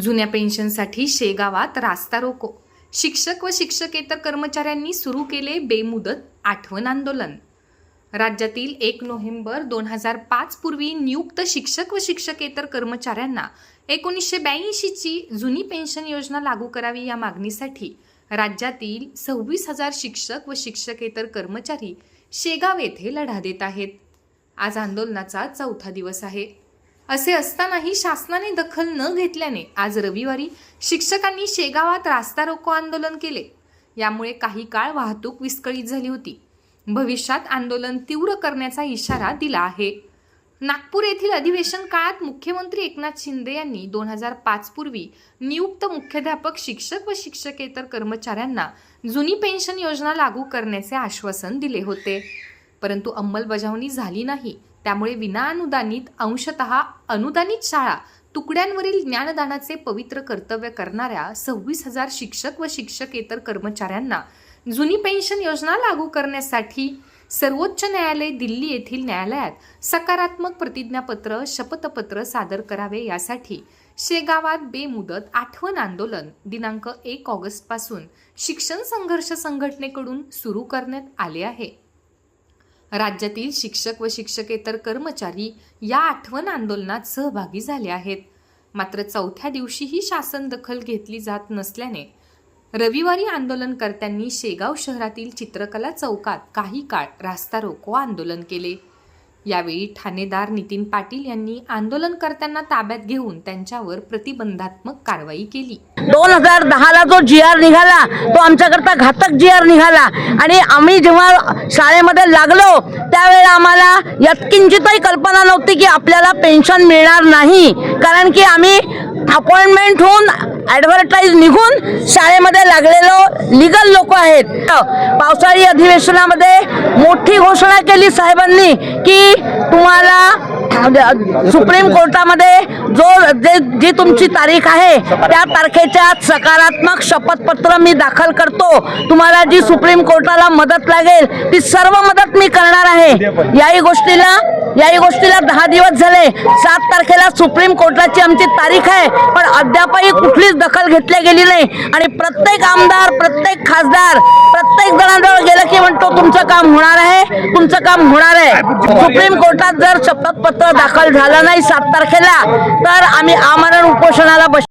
जुन्या पेन्शनसाठी शेगावात रास्ता रोको. शिक्षक व शिक्षकेतर कर्मचाऱ्यांनी सुरू केले बेमुदत आठवण आंदोलन. राज्यातील एक नोव्हेंबर दोन हजार पाच पूर्वी नियुक्त शिक्षक व शिक्षकेतर कर्मचाऱ्यांना एकोणीसशे ब्याऐंशीची जुनी पेन्शन योजना लागू करावी या मागणीसाठी राज्यातील सव्वीस हजार शिक्षक व शिक्षकेतर कर्मचारी शेगाव येथे लढा देत आहेत. आज आंदोलनाचा चौथा दिवस आहे. असे असतानाही शासनाने दखल न घेतल्याने आज रविवारी शिक्षकांनी शेगावात रास्ता रोको आंदोलन केले. यामुळे काही काळ वाहतूक विस्कळीत झाली होती. भविष्यात आंदोलन तीव्र करण्याचा इशारा दिला आहे. नागपूर येथील अधिवेशन काळात मुख्यमंत्री एकनाथ शिंदे यांनी दोन हजार पाच पूर्वी नियुक्त मुख्याध्यापक शिक्षक व शिक्षकेतर कर्मचाऱ्यांना जुनी पेन्शन योजना लागू करण्याचे आश्वासन दिले होते. परंतु अंमलबजावणी झाली नाही. त्यामुळे विनाअनुदानित अंशतः अनुदानित शाळा तुकड्यांवरील ज्ञानदानाचे पवित्र कर्तव्य करणाऱ्या सव्वीस हजार शिक्षक व शिक्षकेतर कर्मचाऱ्यांना जुनी पेन्शन योजना लागू करण्यासाठी सर्वोच्च न्यायालय दिल्ली येथील न्यायालयात सकारात्मक प्रतिज्ञापत्र शपथपत्र सादर करावे यासाठी शेगावात बेमुदत आठवण आंदोलन दिनांक एक ऑगस्टपासून शिक्षण संघर्ष संघटनेकडून सुरू करण्यात आले आहे. राज्यातील शिक्षक व शिक्षकेतर कर्मचारी या आठवण आंदोलनात सहभागी झाले आहेत. मात्र चौथ्या दिवशीही शासन दखल घेतली जात नसल्याने रविवारी आंदोलनकर्त्यांनी शेगाव शहरातील चित्रकला चौकात काही काळ रास्ता रोको आंदोलन केले. यावेळी ठाणेदार नितीन पाटील यांनी आंदोलनकर्त्यांना ताब्यात घेऊन त्यांच्यावर प्रतिबंधात्मक कारवाई केली. दोन हजार दहाला जो जी आर निघाला तो आमच्याकरता घातक जी आर निघाला. आणि आम्ही जेव्हा शाळेमध्ये लागलो त्यावेळेला आम्हाला यत्किंचितही कल्पना नव्हती की आपल्याला पेन्शन मिळणार नाही. कारण की आम्ही अपॉइंटमेंट होऊन ॲडव्हर्टाईज निघून शाळेमध्ये लागलेलो लिगल लोक आहेत. पावसाळी अधिवेशनामध्ये मोठी घोषणा केली साहेबांनी की तुम्हाला सुप्रीम कोर्टामध्ये जो जे जी तुमची तारीख आहे त्या तारखेच्या सकारात्मक शपथपत्र मी दाखल करतो. तुम्हाला जी सुप्रीम कोर्टाला मदत लागेल ती सर्व मदत मी करणार आहे. याही गोष्टीला याही गोष्टीला दहा दिवस झाले. सात तारखेला सुप्रीम कोर्टाची आमची तारीख आहे पण अद्यापही कुठलीच दखल घेतली गेली नाही. आणि प्रत्येक आमदार प्रत्येक खासदार प्रत्येक जणांजवळ गेलं की म्हणतो तुमचं काम होणार आहे तुमचं काम होणार आहे. सुप्रीम कोर्टात जर शपथपत्र दाखल झालं नाही सात तारखेला तर आम्ही आमरण उपोषणाला बस